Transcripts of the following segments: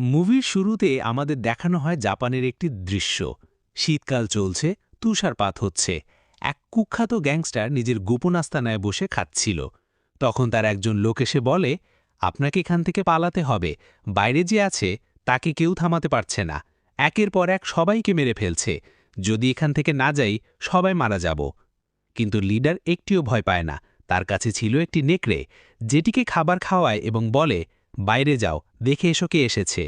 মুভির শুরুতে আমাদের দেখানো হয় জাপানের একটি দৃশ্য। শীতকাল চলছে, তুষারপাত হচ্ছে। এক কুখ্যাত গ্যাংস্টার নিজের গোপন আস্তানায় বসে খাচ্ছিল। তখন তার একজন লোক এসে বলে, আপনাকে এখান থেকে পালাতে হবে। বাইরে যে আছে, তাকে কেউ থামাতে পারছে না। একের পর এক সবাইকে মেরে ফেলছে। যদি এখান থেকে না যাই, সবাই মারা যাব। কিন্তু লিডার একটিও ভয় পায় না। তার কাছে ছিল একটি নেকড়ে, যেটিকে খাবার খাওয়ায় এবং বলে বাইরে যাও, দেখে এসো কে এসেছে।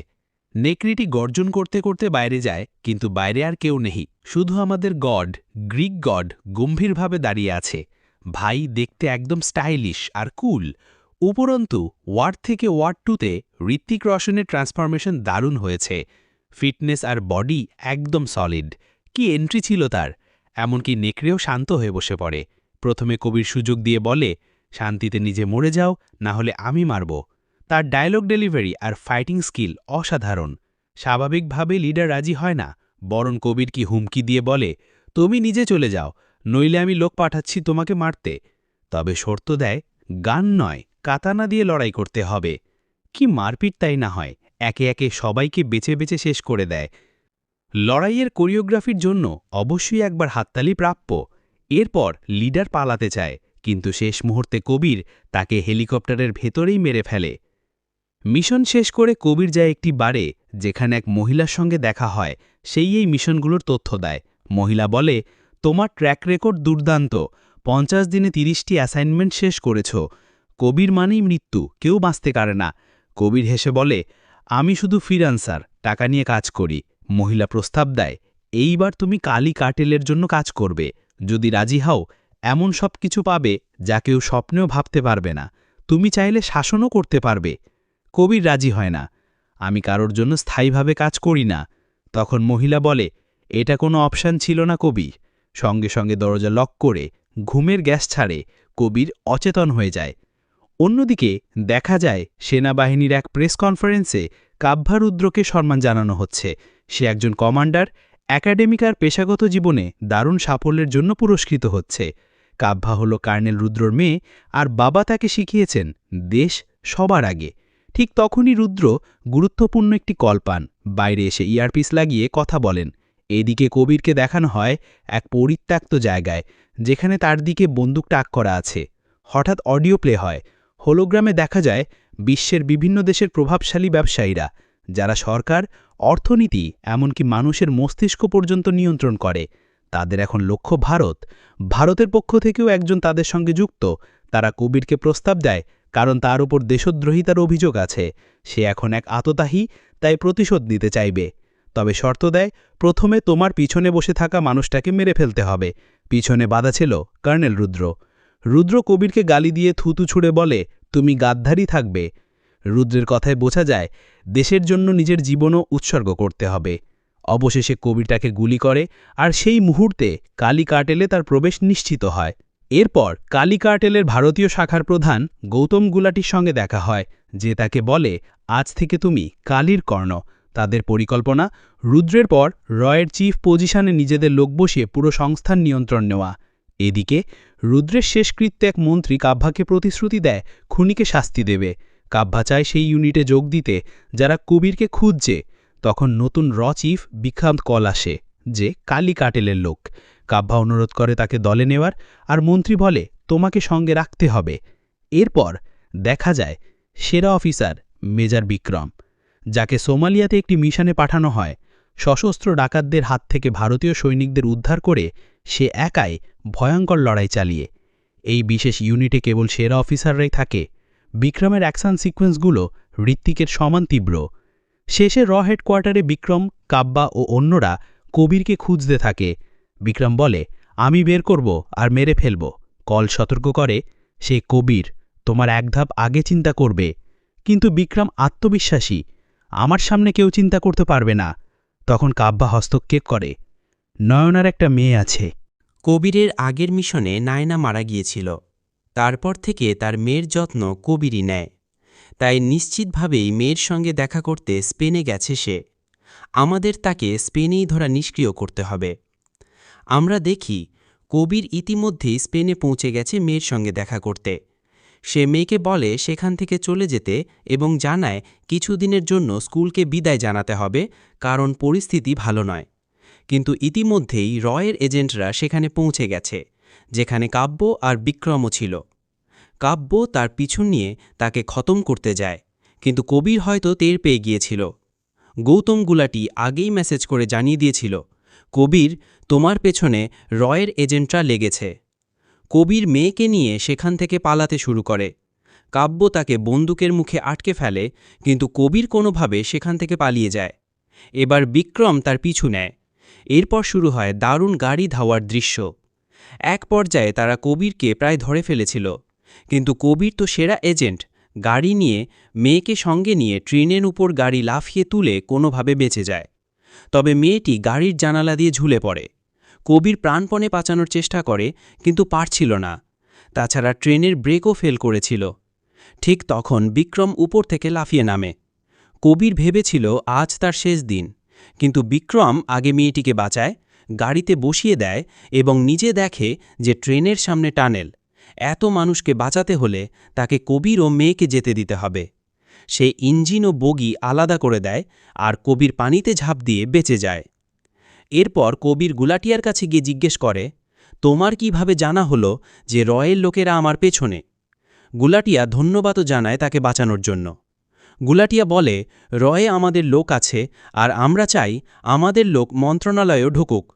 নেকড়িটি গর্জন করতে করতে বাইরে যায়, কিন্তু বাইরে আর কেউ নেই। শুধু আমাদের গড, গ্রিক গড, গম্ভীরভাবে দাঁড়িয়ে আছে। ভাই, দেখতে একদম স্টাইলিশ আর কুল। উপরন্তু, ওয়ার্ড থেকে ওয়ার্ড টুতে ঋত্বিক রোশনের ট্রান্সফরমেশন দারুণ হয়েছে। ফিটনেস আর বডি একদম সলিড। কি এন্ট্রি ছিল তার? এমনকি নেকড়েও শান্ত হয়ে বসে পড়ে। প্রথমে কবির সুযোগ দিয়ে বলে, শান্তিতে নিজে মরে যাও, না হলে আমি মারব। তার ডায়লগ ডেলিভারি আর ফাইটিং স্কিল অসাধারণ। স্বাভাবিকভাবে লিডার রাজি হয় না। বরং কবির কি হুমকি দিয়ে বলে, তুমি নিজে চলে যাও, নইলে আমি লোক পাঠাচ্ছি তোমাকে মারতে। তবে শর্ত দেয়, গান নয়, কাতানা দিয়ে লড়াই করতে হবে। কি মারপিট তাই না হয়, একে একে সবাইকে বেছে বেছে শেষ করে দেয়। লড়াইয়ের কোরিওগ্রাফির জন্য অবশ্যই একবার হাততালি প্রাপ্য। এরপর লিডার পালাতে চায়, কিন্তু শেষ মুহূর্তে কবির তাকে হেলিকপ্টারের ভেতরেই মেরে ফেলে। মিশন শেষ করে কবির যায় একটি বারে, যেখানে এক মহিলার সঙ্গে দেখা হয়। সেই এই মিশনগুলোর তথ্য দেয়। মহিলা বলে, তোমার ট্র্যাক রেকর্ড দুর্দান্ত। পঞ্চাশ দিনে তিরিশটি অ্যাসাইনমেন্ট শেষ করেছ। কবির মানেই মৃত্যু, কেউ বাঁচতে পারে না। কবির হেসে বলে, আমি শুধু ফ্রিলান্সার টাকা নিয়ে কাজ করি। মহিলা প্রস্তাব দেয়, এইবার তুমি কালি কাটেলের জন্য কাজ করবে। যদি রাজি হও, এমন সব কিছু পাবে যা কেউ স্বপ্নেও ভাবতে পারবে না। তুমি চাইলে শাসনও করতে পারবে। কবির রাজি হয় না। আমি কারোর জন্য স্থায়ীভাবে কাজ করি না। তখন মহিলা বলে, এটা কোনো অপশান ছিল না কবি সঙ্গে সঙ্গে দরজা লক করে ঘুমের গ্যাস ছাড়ে কবির অচেতন হয়ে যায়। অন্যদিকে দেখা যায় সেনাবাহিনীর এক প্রেস কনফারেন্সে কাব্যারুদ্রকে সম্মান জানানো হচ্ছে। সে একজন কমান্ডার, একাডেমিক আর পেশাগত জীবনে দারুণ সাফল্যের জন্য পুরস্কৃত হচ্ছে। কাব্যা হল কার্নেল রুদ্রর মেয়ে, আর বাবা তাকে শিখিয়েছেন, দেশ সবার আগে। ঠিক তখনই রুদ্র গুরুত্বপূর্ণ একটি কল পান। বাইরে এসে ইয়ারপিস লাগিয়ে কথা বলেন। এদিকে কবিরকে দেখানো হয় এক পরিত্যক্ত জায়গায়, যেখানে তার দিকে বন্দুক টাক করা আছে। হঠাৎ অডিও প্লে হয়। হোলোগ্রামে দেখা যায়, বিশ্বের বিভিন্ন দেশের প্রভাবশালী ব্যবসায়ীরা, যারা সরকার, অর্থনীতি, এমনকি মানুষের মস্তিষ্ক পর্যন্ত নিয়ন্ত্রণ করে। তাদের এখন লক্ষ্য ভারত। ভারতের পক্ষ থেকেও একজন তাদের সঙ্গে যুক্ত। তারা কবিরকে প্রস্তাব দেয় কারণ তার উপর দেশদ্রোহিতার অভিযোগ আছে। সে এখন এক আততাহী তাই প্রতিশোধ নিতে চাইবে। তবে শর্ত দেয়, প্রথমে তোমার পিছনে বসে থাকা মানুষটাকে মেরে ফেলতে হবে। পিছনে বাধা ছিল কর্নেল রুদ্র। রুদ্র কবিরকে গালি দিয়ে থুতু ছুড়ে বলে, তুমি গাদ্ধারই থাকবে। রুদ্রের কথায় বোঝা যায়, দেশের জন্য নিজের জীবনও উৎসর্গ করতে হবে। অবশেষে কবিটাকে গুলি করে, আর সেই মুহূর্তে কালী কাটেলে তার প্রবেশ নিশ্চিত হয়। এরপর কালী কার্টেলের ভারতীয় শাখার প্রধান গৌতম গুলাটির সঙ্গে দেখা হয়, যে তাকে বলে, আজ থেকে তুমি কালীর কর্ণ। তাদের পরিকল্পনা, রুদ্রের পর রয়ের চিফ পজিশনে নিজেদের লোক বসিয়ে পুরো সংস্থার নিয়ন্ত্রণ নেওয়া। এদিকে, রুদ্রের শেষকৃত্যে এক মন্ত্রী কাভ্যাকে প্রতিশ্রুতি দেয়, খুনিকে শাস্তি দেবে। কাভ্যা চায় সেই ইউনিটে যোগ দিতে, যারা কবিরকে খুঁজছে। তখন নতুন র চিফ বিক্রান্ত কল আসে, যে কালী কাটেলের লোক। কাভ্যা অনুরোধ করে তাকে দলে নেওয়ার আর মন্ত্রী বলে, তোমাকে সঙ্গে রাখতে হবে। এরপর দেখা যায় সেরা অফিসার মেজর বিক্রম, যাকে সোমালিয়াতে একটি মিশনে পাঠানো হয়। সশস্ত্র ডাকাতদের হাত থেকে ভারতীয় সৈনিকদের উদ্ধার করে সে একাই ভয়ঙ্কর লড়াই চালিয়ে। এই বিশেষ ইউনিটে কেবল সেরা অফিসাররাই থাকে। বিক্রমের অ্যাকশন সিকোয়েন্সগুলো ঋত্বিকের সমান তীব্র। শেষে র হেডকোয়ার্টারে বিক্রম কাব্বা ও অন্যরা কবিরকে খুঁজতে থাকে। বিক্রম বলে, আমি বের করব আর মেরে ফেলব। কল সতর্ক করে, সে কবির, তোমার এক ধাপ আগে চিন্তা করবে। কিন্তু বিক্রম আত্মবিশ্বাসী, আমার সামনে কেউ চিন্তা করতে পারবে না। তখন কাব্বা হস্তক্ষেপ করে, নয়নার একটা মেয়ে আছে। কবিরের আগের মিশনে নায়না মারা গিয়েছিল। তারপর থেকে তার মেয়ের যত্ন কবিরই নেয়। তাই নিশ্চিতভাবেই মেয়ের সঙ্গে দেখা করতে স্পেনে গেছে সে। আমাদের তাকে স্পেনেই ধরা নিষ্ক্রিয় করতে হবে। আমরা দেখি, কবির ইতিমধ্যেই স্পেনে পৌঁছে গেছে মেয়ের সঙ্গে দেখা করতে। সে মেয়েকে বলে সেখান থেকে চলে যেতে এবং জানায় কিছুদিনের জন্য স্কুলকে বিদায় জানাতে হবে, কারণ পরিস্থিতি ভালো নয়। কিন্তু ইতিমধ্যেই রয়ের এজেন্টরা সেখানে পৌঁছে গেছে, যেখানে কাব্য আর বিক্রমও ছিল। কাব্য তার পিছু নিয়ে তাকে খতম করতে যায়, কিন্তু কবির হয়তো টের পেয়ে গিয়েছিল। গৌতম গুলাটি আগেই মেসেজ করে জানিয়ে দিয়েছিল কবির তোমার পেছনে রয়ের এজেন্টরা লেগেছে। কবির মেয়েকে নিয়ে সেখান থেকে পালাতে শুরু করে। কাব্য তাকে বন্দুকের মুখে আটকে ফেলে, কিন্তু কবির কোনোভাবে সেখান থেকে পালিয়ে যায়। এবার বিক্রম তার পিছু নেয়। এরপর শুরু হয় দারুণ গাড়ি ধাওয়ার দৃশ্য। এক পর্যায়ে তারা কবিরকে প্রায় ধরে ফেলেছিল। কিন্তু কবির তো সেরা এজেন্ট, গাড়ি নিয়ে মেয়েকে সঙ্গে নিয়ে ট্রেনের উপর গাড়ি লাফিয়ে তুলে কোনোভাবে বেঁচে যায়। তবে মেয়েটি গাড়ির জানালা দিয়ে ঝুলে পড়ে। কবির প্রাণপণে বাঁচানোর চেষ্টা করে, কিন্তু পারছিল না। তাছাড়া ট্রেনের ব্রেকও ফেল করেছিল। ঠিক তখন বিক্রম উপর থেকে লাফিয়ে নামে। কবির ভেবেছিল, আজ তার শেষ দিন। কিন্তু বিক্রম আগে মেয়েটিকে বাঁচায়, গাড়িতে বসিয়ে দেয় এবং নিজে দেখে যে ট্রেনের সামনে টানেল। এত মানুষকে বাঁচাতে হলে তাকে কবির ও মেয়েকে যেতে দিতে হবে। সে ইঞ্জিন ও বগি আলাদা করে দেয় আর কবির পানিতে ঝাঁপ দিয়ে বেঁচে যায়। এরপর কবির গুলাটিয়ার কাছে গিয়ে জিজ্ঞেস করে, তোমার কীভাবে জানা হলো যে রয়ের লোকেরা আমার পেছনে? গুলাটিয়া ধন্যবাদও জানায় তাকে বাঁচানোর জন্য। গুলাটিয়া বলে, রয়ে আমাদের লোক আছে আর আমরা চাই আমাদের লোক মন্ত্রণালয়েও ঢুকুক।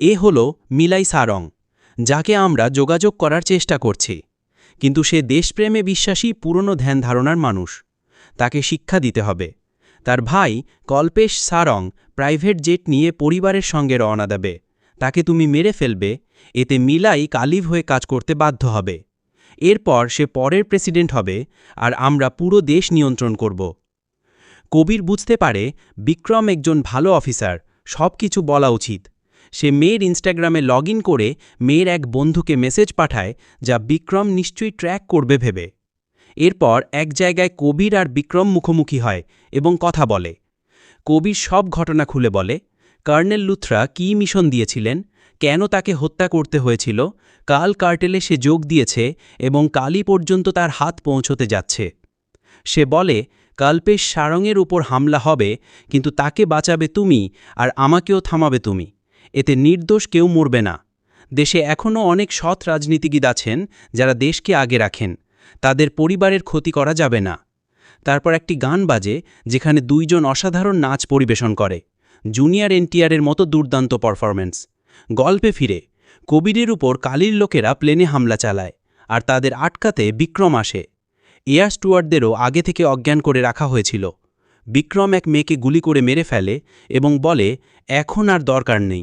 এ হল মিলাই সারং, যাকে আমরা যোগাযোগ করার চেষ্টা করছি। কিন্তু সে দেশপ্রেমে বিশ্বাসী পুরনো ধ্যান ধারণার মানুষ। তাকে শিক্ষা দিতে হবে। তার ভাই কল্পেশ সারং প্রাইভেট জেট নিয়ে পরিবারের সঙ্গে রওনা দেবে। তাকে তুমি মেরে ফেলবে। এতে মিলাই কালিভ হয়ে কাজ করতে বাধ্য হবে। এরপর সে পরের প্রেসিডেন্ট হবে আর আমরা পুরো দেশ নিয়ন্ত্রণ করব। কবির বুঝতে পারে, বিক্রম একজন ভালো অফিসার সব কিছু বলা উচিত। সে মেয়ের ইনস্টাগ্রামে লগ করে মেয়ের এক বন্ধুকে মেসেজ পাঠায় যা বিক্রম নিশ্চয়ই ট্র্যাক করবে ভেবে। এরপর এক জায়গায় কবির আর বিক্রম মুখোমুখি হয় এবং কথা বলে। কবির সব ঘটনা খুলে বলে, কর্নেল লুথরা কী মিশন দিয়েছিলেন? কেন তাকে হত্যা করতে হয়েছিল? কাল কার্টেলে সে যোগ দিয়েছে এবং কালই পর্যন্ত তার হাত পৌঁছতে যাচ্ছে। সে বলে, কাল্পেশ সারংয়ের উপর হামলা হবে, কিন্তু তাকে বাঁচাবে তুমি আর আমাকেও থামাবে তুমি। এতে নির্দোষ কেউ মরবে না। দেশে এখনও অনেক সৎ রাজনীতিবিদ আছেন যারা দেশকে আগে রাখেন। তাদের পরিবারের ক্ষতি করা যাবে না। তারপর একটি গান বাজে, যেখানে দুইজন অসাধারণ নাচ পরিবেশন করে। জুনিয়র এনটিআরের মতো দুর্দান্ত পারফরম্যান্স। গল্পে ফিরে কবিরের উপর কালির লোকেরা প্লেনে হামলা চালায়, আর তাদের আটকাতে বিক্রম আসে। এয়ার স্টুয়ার্ডদেরও আগে থেকে অজ্ঞান করে রাখা হয়েছিল। বিক্রম এক মেয়েকে গুলি করে মেরে ফেলে এবং বলে, এখন আর দরকার নেই।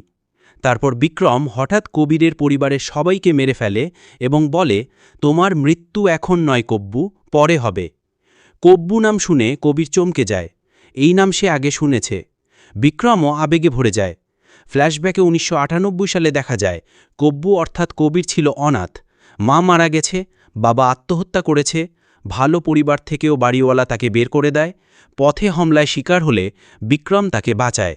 তারপর বিক্রম হঠাৎ কবিরের পরিবারের সবাইকে মেরে ফেলে এবং বলে, তোমার মৃত্যু এখন নয় কব্বু, পরে হবে। কব্বু নাম শুনে কবির চমকে যায়। এই নাম সে আগে শুনেছে। বিক্রমও আবেগে ভরে যায়। ফ্ল্যাশব্যাকে উনিশশো আটানব্বই সালে দেখা যায়, কব্বু অর্থাৎ কবির ছিল অনাথ। মা মারা গেছে, বাবা আত্মহত্যা করেছে, ভালো পরিবার থেকেও বাড়িওয়ালা তাকে বের করে দেয়, পথে হামলায় শিকার হলে বিক্রম তাকে বাঁচায়।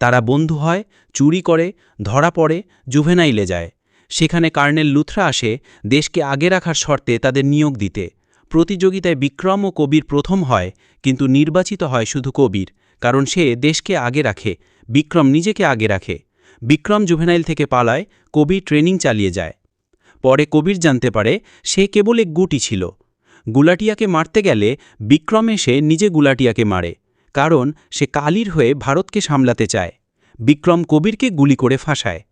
তারা বন্ধু হয়, চুরি করে, ধরা পড়ে, জুভেনাইলে যায়। সেখানে কার্নেল লুথরা আসে, দেশকে আগে রাখার শর্তে তাদের নিয়োগ দিতে। প্রতিযোগিতায় বিক্রম ও কবির প্রথম হয়, কিন্তু নির্বাচিত হয় শুধু কবির, কারণ সে দেশকে আগে রাখে, বিক্রম নিজেকে আগে রাখে। বিক্রম জুভেনাইল থেকে পালায় কবির ট্রেনিং চালিয়ে যায়। পরে কবির জানতে পারে, সে কেবল এক গুটি ছিল। গুলাটিয়াকে মারতে গেলে বিক্রম এসে নিজে গুলাটিয়াকে মারে। কারণ সে কালির হয়ে ভারতকে সামলাতে চায়। বিক্রম কবিরকে গুলি করে ফাঁসায়।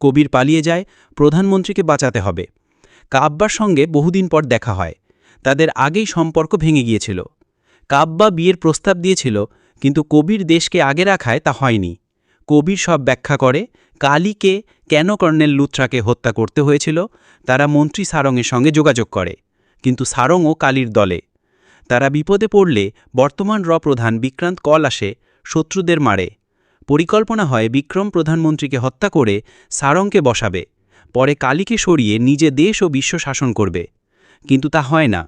কবির পালিয়ে যায়, প্রধানমন্ত্রীকে বাঁচাতে হবে। কাব্বার সঙ্গে বহুদিন পর দেখা হয়। তাদের আগেই সম্পর্ক ভেঙে গিয়েছিল। কাব্বা বিয়ের প্রস্তাব দিয়েছিল, কিন্তু কবির দেশকে আগে রাখায় তা হয়নি। কবির সব ব্যাখ্যা করে, কালীকে কেন কর্নেল লুথরাকে হত্যা করতে হয়েছিল, তারা মন্ত্রী সারংয়ের সঙ্গে যোগাযোগ করে। কিন্তু সারংও কালীর দলে। তারা বিপদে পড়লে বর্তমান র প্রধান বিক্রান্ত কল আসে শত্রুদের মারে। পরিকল্পনা হয় বিক্রম প্রধানমন্ত্রীকে হত্যা করে সারংকে বসাবে, পরে কালীকে সরিয়ে নিজে দেশ ও বিশ্ব শাসন করবে। কিন্তু তা হয় না।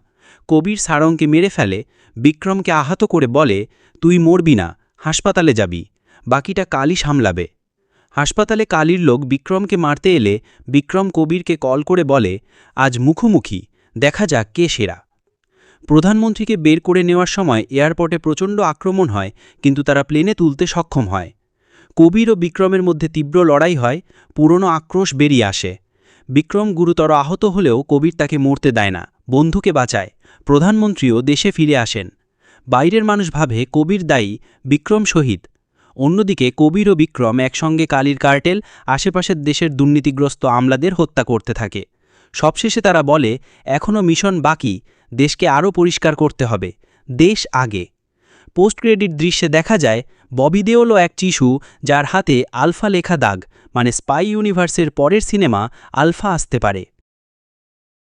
কবির সারংকে মেরে ফেলে, বিক্রমকে আহত করে বলে, তুই মরবি না, হাসপাতালে যাবি, বাকিটা কালী সামলাবে। হাসপাতালে কালীর লোক বিক্রমকে মারতে এলে বিক্রম কবিরকে কল করে বলে, আজ মুখোমুখি, দেখা যাক কে সেরা। প্রধানমন্ত্রীকে বের করে নেওয়ার সময় এয়ারপোর্টে প্রচণ্ড আক্রমণ হয়, কিন্তু তারা প্লেনে তুলতে সক্ষম হয়। কবির ও বিক্রমের মধ্যে তীব্র লড়াই হয়, পুরনো আক্রোশ বেরিয়ে আসে। বিক্রম গুরুতর আহত হলেও কবির তাকে মরতে দেয় না, বন্ধুকে বাঁচায়, প্রধানমন্ত্রীও দেশে ফিরে আসেন। বাইরের মানুষ ভাবে কবির দায়ী বিক্রম শহীদ। অন্যদিকে কবির ও বিক্রম একসঙ্গে কালির কার্টেল, আশেপাশের দেশের দুর্নীতিগ্রস্ত আমলাদের হত্যা করতে থাকে। সবশেষে তারা বলে এখনও মিশন বাকি দেশকে আরও পরিষ্কার করতে হবে। দেশ আগে। পোস্ট ক্রেডিট দৃশ্যে দেখা যায়, ববি দেওলও এক চিশু যার হাতে আলফা লেখা দাগ মানে স্পাই ইউনিভার্সের পরের সিনেমা আলফা আসতে পারে।